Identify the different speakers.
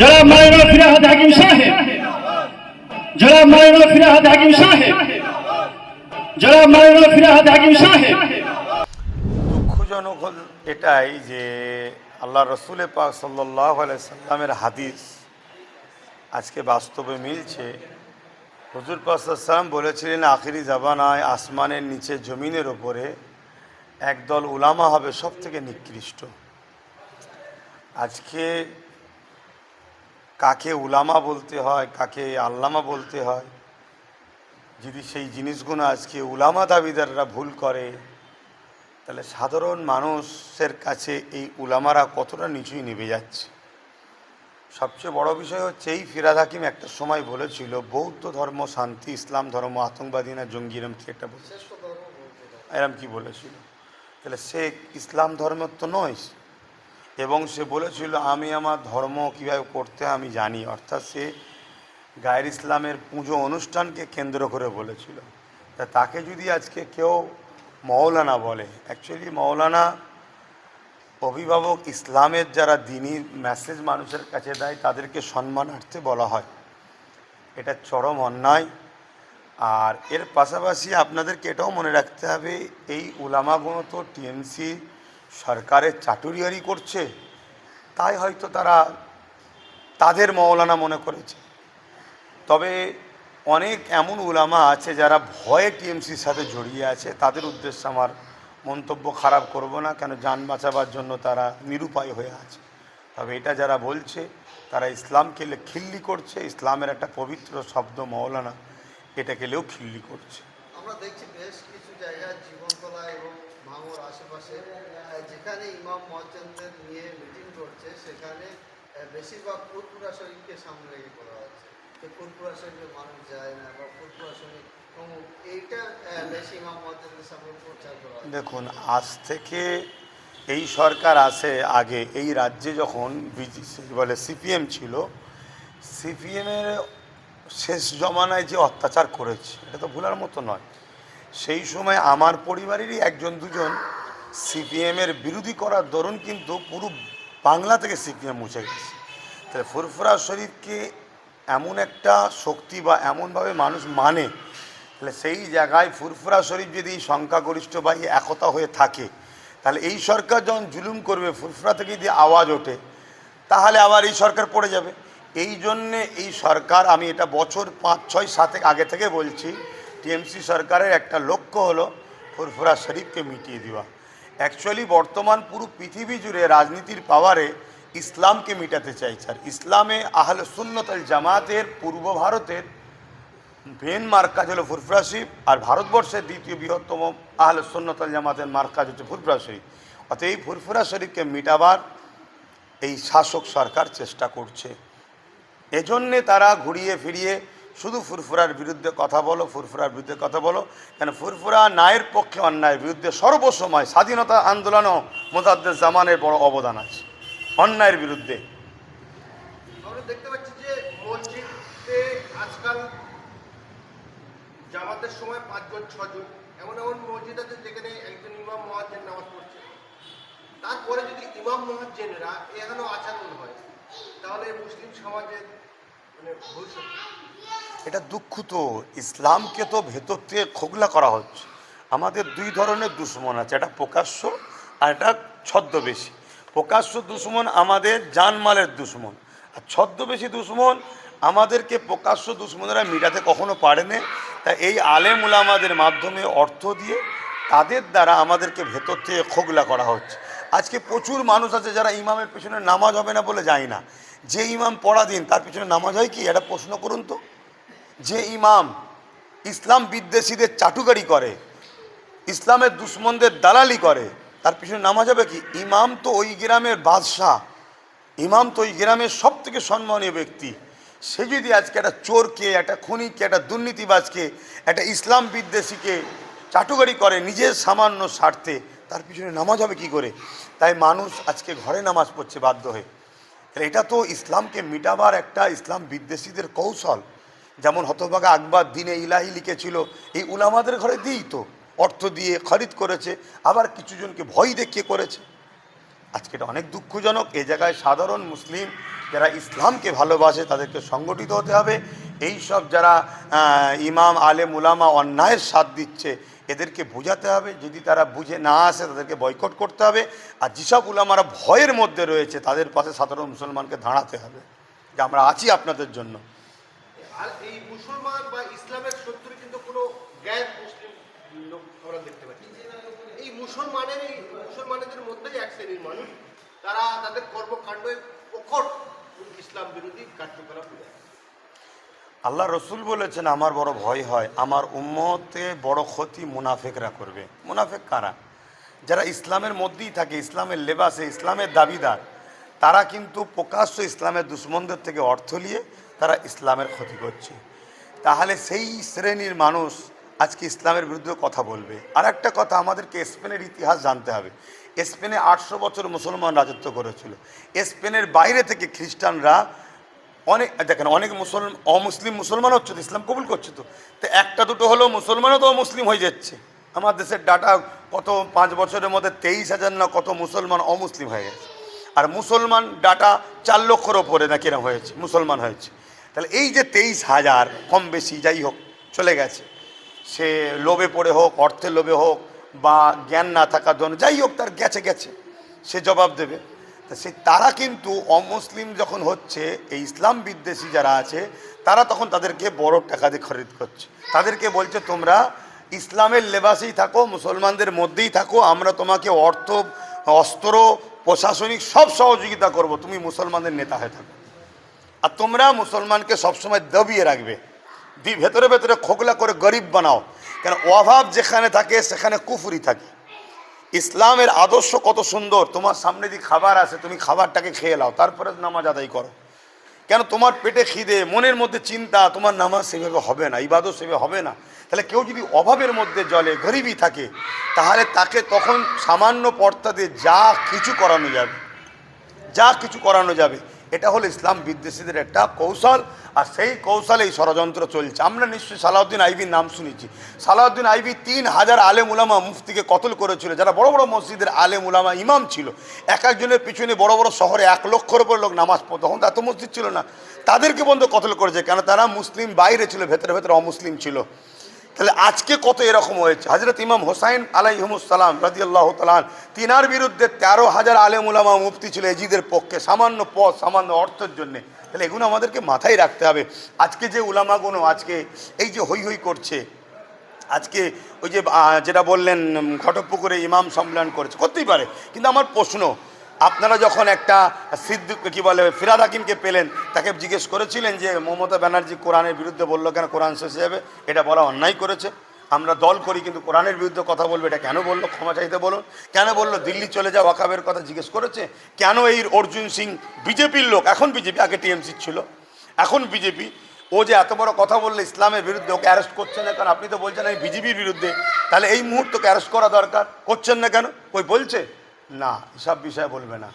Speaker 1: জনাব মাইনুল ফিরাহাদ হাকিম সাহেব জনাব মাইনুল ফিরাহাদ হাকিম সাহেব জনাব মাইনুল ফিরাহাদ হাকিম সাহেব।
Speaker 2: দুঃখজনক হল এটাই যে আল্লাহ রসুল পাক সাল্লাহ সাল্লামের হাদিস আজকে বাস্তবে মিলছে। হজুর পাসাল্লাম বলেছিলেন, আখিরি জাবানায় আসমানের নিচে জমিনের ওপরে একদল উলামা হবে সব থেকে নিকৃষ্ট। আজকে কাকে উলামা বলতে হয় কাকে আল্লামা বলতে হয়। যদি সেই জিনিসগুলো আজকে উলামা দাবিদাররা ভুল করে তাহলে সাধারণ মানুষের কাছে এই উলামারা কতটা নিচুই নেমে যাচ্ছে? সবচেয়ে বড় বিষয় হচ্ছে এই ফিরাদ হাকিম একটা সময় বলেছিল বৌদ্ধ ধর্ম শান্তি ইসলাম ধর্ম আতঙ্কবাদী না জঙ্গি এরম কি একটা বলে এরম কি বলেছিল? তাহলে সে ইসলাম ধর্মের তো নয় এবং সে বলেছিল, আমি আমার ধর্ম কীভাবে করতে আমি জানি। অর্থাৎ সে গায়ের ইসলামের পুজো অনুষ্ঠানকে কেন্দ্র করে বলেছিল। তা তাকে যদি আজকে কেউ মৌলানা বলে অ্যাকচুয়ালি মৌলানা অভিভাবক ইসলামের যারা দিনই মেসেজ মানুষের কাছে দেয়, তাদেরকে সম্মানার্থে বলা হয়। এটা চরম অন্যায়। আর এর পাশাপাশি আপনাদেরকে এটাও মনে রাখতে হবে, এই উলামাগুলো তো টিএমসি সরকারের চাটুরিয়ারি করছে, তাই হয়তো তারা তাদের মৌলানা মনে করেছে। তবে অনেক এমন উলামা আছে যারা ভয়ে টিএমসির সাথে জড়িয়ে আছে, তাদের উদ্দেশ্যে আমার মন্তব্য খারাপ করব না, কেন যান বাঁচাবার জন্য তারা নিরুপায় হয়ে আছে। তবে এটা যারা বলছে, তারা ইসলামকে খিল্লি করছে, ইসলামের একটা পবিত্র শব্দ মৌলানা, এটাকে লেও খিল্লি করছে।
Speaker 3: আমরা দেখছি বেশ কিছু জায়গায় জীবনতলা এবং ভাঙর আশেপাশে যেখানে ইমাম মহাজনদের নিয়ে মিটিং করছে, সেখানে বেশিরভাগ ফুরপুরা শরীফকে সামনে রেখে করা হচ্ছে। তো ফুরপুরা শরীফে মানুষ যায় না বা ফুরপুরা শরীফ এইটা বেশি ইমাম সামনে
Speaker 2: দেখুন, আজ থেকে এই সরকার আসে আগে, এই রাজ্যে যখন বলে, সিপিএম ছিল, সিপিএমের শেষ জমানায় যে অত্যাচার করেছে, এটা তো ভুলার মতো নয়। সেই সময় আমার পরিবারেরই একজন দুজন সিপিএমের বিরোধী করার দরুন কিন্তু পুরো বাংলা থেকে সিপিএম মুছে গেছে। তাহলে ফুরফুরা শরীফকে এমন একটা শক্তি বা এমনভাবে মানুষ মানে তাহলে সেই জায়গায় ফুরফুরা শরীফ যদি সংখ্যাগরিষ্ঠ বা একতা হয়ে থাকে, তাহলে এই সরকার যখন জুলুম করবে, ফুরফুরা থেকে যদি আওয়াজ ওঠে, তাহলে আবার এই সরকার পড়ে যাবে। এই জন্যে এই সরকার, আমি এটা বছর পাঁচ, ছয়, সাতেক আগে থেকে বলছি টিএমসি সরকারের একটা লক্ষ্য হলো ফুরফুরা শরীফকে মিটিয়ে দেওয়া। অ্যাকচুয়ালি বর্তমান পুরো পৃথিবী জুড়ে রাজনীতির পাওয়ারে ইসলামকে মিটাতে চাইছে। আর ইসলামে আহল সুন্নত আল জামাতের পূর্ব ভারতের মেন মার্কাজ হলো ফুরফুরা শরীফ, আর ভারতবর্ষের দ্বিতীয় বৃহত্তম আহলে সুন্নত আল জামাতের মার্কাজ হচ্ছে ফুরফুরা শরীফ। অতএব এই ফুরফুরা শরীফকে মিটাবার এই শাসক সরকার চেষ্টা করছে। এজন্যে তারা ঘুরিয়ে ফিরিয়ে শুধু ফুরফুরার বিরুদ্ধে কথা বলো, ফুরফুরার বিরুদ্ধে কথা বলো। কেন ফুরফুরা নায়ের পক্ষে অন্যায়ের বিরুদ্ধে সর্বসময় স্বাধীনতা আন্দোলনও মোজাদ্দের জামানের বড় অবদান আছে। অন্যায়ের বিরুদ্ধে।
Speaker 4: দেখতে পাচ্ছি যে মসজিদে আজকাল জামাতের সময় পাঁচজন, ছজন। এমন মসজিদ যেখানে একজন পড়ছে। তারপরে যদি ইমাম মহাজ্জেনরা এখানেও আচরণ হয়, তাহলে মুসলিম সমাজের
Speaker 2: এটা দুঃখ তো ইসলামকে তো ভেতর থেকে খোগলা করা হচ্ছে। আমাদের দুই ধরনের দুশ্মন আছে এটা প্রকাশ্য আর একটা ছদ্মবেশী। প্রকাশ্য দুশ্মন আমাদের জানমালের দুশ্মন। আর ছদ্মবেশী দুশ্মন আমাদেরকে প্রকাশ্য দুশ্মনেরা মিটাতে কখনো পারে না। তা এই আলেম উলামাদের মাধ্যমে অর্থ দিয়ে তাদের দ্বারা আমাদেরকে ভেতর থেকে খোগলা করা হচ্ছে। আজকে প্রচুর মানুষ আছে যারা ইমামের পেছনে নামাজ হবে না বলে যায় না। যে ইমাম পড়া দিন, তার পিছনে নামাজ হয় কি? এটা প্রশ্ন করুন তো। যে ইমাম ইসলাম বিদ্বেষীদের চাটুকারি করে, ইসলামের দুশ্মনদের দালালি করে, তার পিছনে নামাজ হবে কি? ইমাম তো ওই গ্রামের বাদশাহ। ইমাম তো ওই গ্রামের সব থেকে সম্মানীয় ব্যক্তি। সে যদি আজকে একটা চোরকে, একটা খুনিকে, একটা দুর্নীতিবাজকে, একটা ইসলাম বিদ্বেষীকে চাটুকারি করে নিজের সামান্য স্বার্থে তার পিছনে নামাজ হবে কি করে? তাই মানুষ আজকে ঘরে নামাজ পড়ছে বাধ্য হয়ে। তাহলে এটা তো ইসলামকে মিটাবার একটা ইসলাম বিদ্বেষীদের কৌশল। যেমন হতভাগা আকবর দিনে ইলাহি লিখেছিল, এই উলামাদের ঘরে দিই তো। অর্থ দিয়ে খরিদ করেছে, আবার কিছুজনকে ভয় দেখিয়ে করেছে। আজকে এটা অনেক দুঃখজনক, এ জায়গায় সাধারণ মুসলিম যারা ইসলামকে ভালোবাসে তাদেরকে সংগঠিত হতে হবে। এই সব যারা ইমাম, আলেম, উলামা অন্যায়ের সাথ দিচ্ছে এদেরকে বোঝাতে হবে, যদি তারা বুঝে না আসে তাদেরকে বয়কট করতে হবে। আর যেসব উলামারা ভয়ের মধ্যে রয়েছে, তাদের পাশে সাধারণ মুসলমানকে দাঁড়াতে হবে, যে আমরা আছি আপনাদের জন্য।
Speaker 4: তারা তাদের কর্মকাণ্ডে প্রখর ইসলাম বিরোধী কার্যকলাপ।
Speaker 2: আল্লাহ রসুল বলেছেন, আমার বড় ভয় হয়, আমার উম্মতে বড় ক্ষতি মুনাফেকরা করবে। মুনাফেক কারা? যারা ইসলামের মধ্যেই থাকে, ইসলামের লেবাসে, ইসলামের দাবিদার, তারা কিন্তু প্রকাশ্য ইসলামের দুশ্মনদের থেকে অর্থ নিয়ে তারা ইসলামের ক্ষতি করছে। তাহলে সেই শ্রেণির মানুষ আজকে ইসলামের বিরুদ্ধে কথা বলবে। আর একটা কথা, আমাদেরকে স্পেনের ইতিহাস জানতে হবে। স্পেনে আটশো বছর মুসলমান রাজত্ব করেছিল। স্পেনের বাইরে থেকে খ্রিস্টানরা অনেক দেখেন, অনেক মুসলমান অমুসলিম মুসলমান হচ্ছে তো, ইসলাম কবুল করছে তো। তো একটা দুটো হলেও মুসলমানও তো মুসলিম হয়ে যাচ্ছে। আমার দেশের ডাটা কত পাঁচ বছরের মধ্যে তেইশ হাজার না কত মুসলমান অমুসলিম হয়ে গেছে। আর মুসলমান ডাটা চার লক্ষর ওপরে না কিরম হয়েছে, মুসলমান হয়েছে। তাহলে এই যে তেইশ হাজার, কম বেশি যাই হোক, চলে গেছে। সে লোভে পড়ে হোক, অর্থের লোভে হোক, বা জ্ঞান না থাকার জন্য, যাই হোক, তার গেছে গেছে। সে জবাব দেবে। সে, তারা কিন্তু অমুসলিম যখন হচ্ছে, এই ইসলাম বিদ্বেষী যারা আছে, তারা তখন তাদেরকে বড় টাকা দিয়ে খরিদ করছে। তাদেরকে বলছে, তোমরা ইসলামের লেবাসেই থাকো, মুসলমানদের মধ্যেই থাকো, আমরা তোমাকে অর্থ, অস্ত্র, প্রশাসনিক সব সহযোগিতা করব, তুমি মুসলমানদের নেতা হয়ে থাকো। আর তোমরা মুসলমানকে সবসময় দবিয়ে রাখবে। ভেতরে ভেতরে খোকলা করে গরিব বানাও। কেন, অভাব যেখানে থাকে, সেখানে কুফুরি থাকে। ইসলামের আদর্শ কত সুন্দর, তোমার সামনে দিয়ে খাবার আছে, তুমি খাবারটাকে খেয়ে নাও, তারপরে নামাজ আদায় করো। কেন তোমার পেটে খিদে, মনের মধ্যে চিন্তা, তোমার নামাজ সেভাবে হবে না, ইবাদত সেভাবে হবে না। তাহলে কেউ যদি অভাবের মধ্যে জলে গরিবই থাকে, তাহলে তাকে তখন সামান্য পর্তা দিয়ে যা কিছু করানো যাবে, যা কিছু করানো যাবে, এটা হলো ইসলাম বিদ্বেষীদের একটা কৌশল। আর সেই কৌশলে এই ষড়যন্ত্র চলছে। আমরা নিশ্চয়ই সালাউদ্দিন আইবির নাম শুনেছি। সালাউদ্দিন আইবি তিন হাজার আলেম উলামা মুফতিকে কতল করেছিল? যারা বড় বড় মসজিদের আলেম উলামা, ইমাম ছিল। এক একজনের পিছনে বড় বড় শহরে এক লক্ষর উপর লোক নামাজ পড়তো। তখন এত মসজিদ ছিল না। তাদেরকে বন্ধ কতল করেছে? কেন? তারা মুসলিম বাইরে ছিল, ভেতরে ভেতরে অমুসলিম ছিল। তাহলে আজকে কত এরকম হয়েছে? হজরত ইমাম হোসাইন আলাইহমুসালাম রাজিয়াল্লাহ তালান তিনার বিরুদ্ধে তেরো হাজার আলেম উলামা মুফতি ছিল এজিদের পক্ষে, সামান্য পথ সামান্য অর্থের জন্যে। তাহলে এগুলো আমাদেরকে মাথায় রাখতে হবে। আজকে যে উলামাগুলো আজকে এই যে হই হই করছে, আজকে ওই যে যেটা বললেন ঘটকপুকুরে ইমাম সম্মেলন করেছে, করতেই পারে। কিন্তু আমার প্রশ্ন আপনারা যখন একটা সিদ্ধ কি বলে, ফিরাদ হাকিমকে পেলেন, তাকে জিজ্ঞেস করেছিলেন যে, মমতা ব্যানার্জি কোরআনের বিরুদ্ধে বলল কেন, কোরআন শেষ যাবে? এটা বলা অন্যায় করেছে। আমরা দল করি, কিন্তু কোরআনের বিরুদ্ধে কথা বলবে, এটা কেন বলল? ক্ষমা চাইতে বলুন। কেন বলল? দিল্লি চলে যাওয়া ওয়াকাবের কথা জিজ্ঞেস করেছে। কেন এই অর্জুন সিং বিজেপির লোক? এখন বিজেপি, আগে টিএমসি ছিল। এখন বিজেপি, ও যে এত বড় কথা বললে ইসলামের বিরুদ্ধে, ওকে অ্যারেস্ট করছেন না কারণ আপনি তো বলছেন আমি বিজেপির বিরুদ্ধে। তাহলে এই মুহূর্তকে অ্যারেস্ট করা দরকার। করছেন না কেন? ওই বলছে? না এসব বিষয়ে বলবে না